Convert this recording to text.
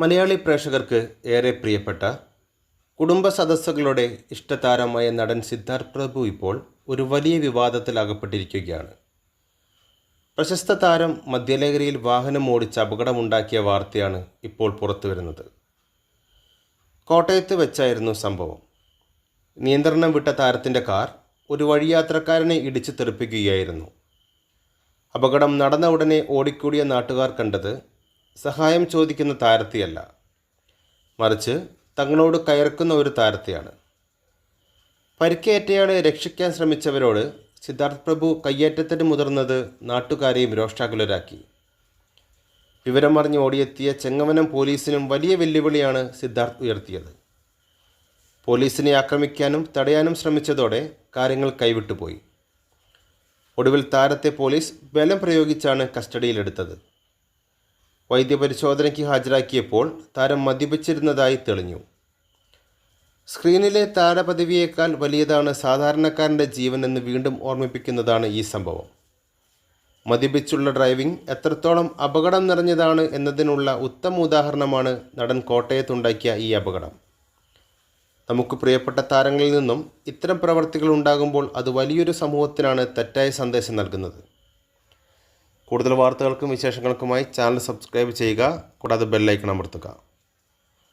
മലയാളി പ്രേക്ഷകർക്ക് ഏറെ പ്രിയപ്പെട്ട കുടുംബ സദസ്സുകളുടെ ഇഷ്ടതാരമായ നടൻ സിദ്ധാർത്ഥ് പ്രഭു ഇപ്പോൾ ഒരു വലിയ വിവാദത്തിൽ അകപ്പെട്ടിരിക്കുകയാണ് പ്രശസ്ത താരം മദ്യലഹരിയിൽ വാഹനം ഓടിച്ച് അപകടമുണ്ടാക്കിയ വാർത്തയാണ് ഇപ്പോൾ പുറത്തുവരുന്നത് കോട്ടയത്ത് വെച്ചായിരുന്നു സംഭവം. നിയന്ത്രണം വിട്ട താരത്തിന്റെ കാർ ഒരു വഴിയാത്രക്കാരനെ ഇടിച്ചു തെറിപ്പിക്കുകയായിരുന്നു. അപകടം നടന്ന ഉടനെ ഓടിക്കൂടിയ നാട്ടുകാർ കണ്ടത് സഹായം ചോദിക്കുന്ന താരത്തെയല്ല. മറിച്ച് തങ്ങളോട് കയർക്കുന്ന ഒരു താരത്തെയാണ്. പരിക്കേറ്റയാളെ രക്ഷിക്കാൻ ശ്രമിച്ചവരോട് സിദ്ധാർത്ഥ് പ്രഭു കയ്യേറ്റത്തിന് മുതിർന്നത് നാട്ടുകാരെയും രോഷാകുലരാക്കി വിവരമറിഞ്ഞ് ഓടിയെത്തിയ ചെങ്ങമനം പോലീസിനും വലിയ വെല്ലുവിളിയാണ് സിദ്ധാർത്ഥ് ഉയർത്തിയത്. പോലീസിനെ ആക്രമിക്കാനും തടയാനും ശ്രമിച്ചതോടെ കാര്യങ്ങൾ കൈവിട്ടുപോയി. ഒടുവിൽ താരത്തെ പോലീസ് ബലം പ്രയോഗിച്ചാണ് കസ്റ്റഡിയിലെടുത്തത്. വൈദ്യപരിശോധനയ്ക്ക് ഹാജരാക്കിയപ്പോൾ താരം മദ്യപിച്ചിരുന്നതായി തെളിഞ്ഞു. സ്ക്രീനിലെ താരപദവിയേക്കാൾ വലിയതാണ് സാധാരണക്കാരന്റെ ജീവൻ എന്ന് വീണ്ടും ഓർമ്മിപ്പിക്കുന്നതാണ് ഈ സംഭവം. മദ്യപിച്ചുള്ള ഡ്രൈവിംഗ് എത്രത്തോളം അപകടം നിറഞ്ഞതാണ് എന്നതിനുള്ള ഉത്തമ ഉദാഹരണമാണ് നടൻ കോട്ടയത്തുണ്ടാക്കിയ ഈ അപകടം. നമുക്ക് പ്രിയപ്പെട്ട താരങ്ങളിൽ നിന്നും ഇത്തരം പ്രവർത്തികൾ ഉണ്ടാകുമ്പോൾ അത് വലിയൊരു സമൂഹത്തിനാണ് തെറ്റായ സന്ദേശം നൽകുന്നത്. കൂടുതൽ വാർത്തകൾക്കും വിശേഷങ്ങൾക്കുമായി ചാനൽ സബ്സ്ക്രൈബ് ചെയ്യുക കൂടാതെ ബെല്ലൈക്കൺ അമർത്തുക.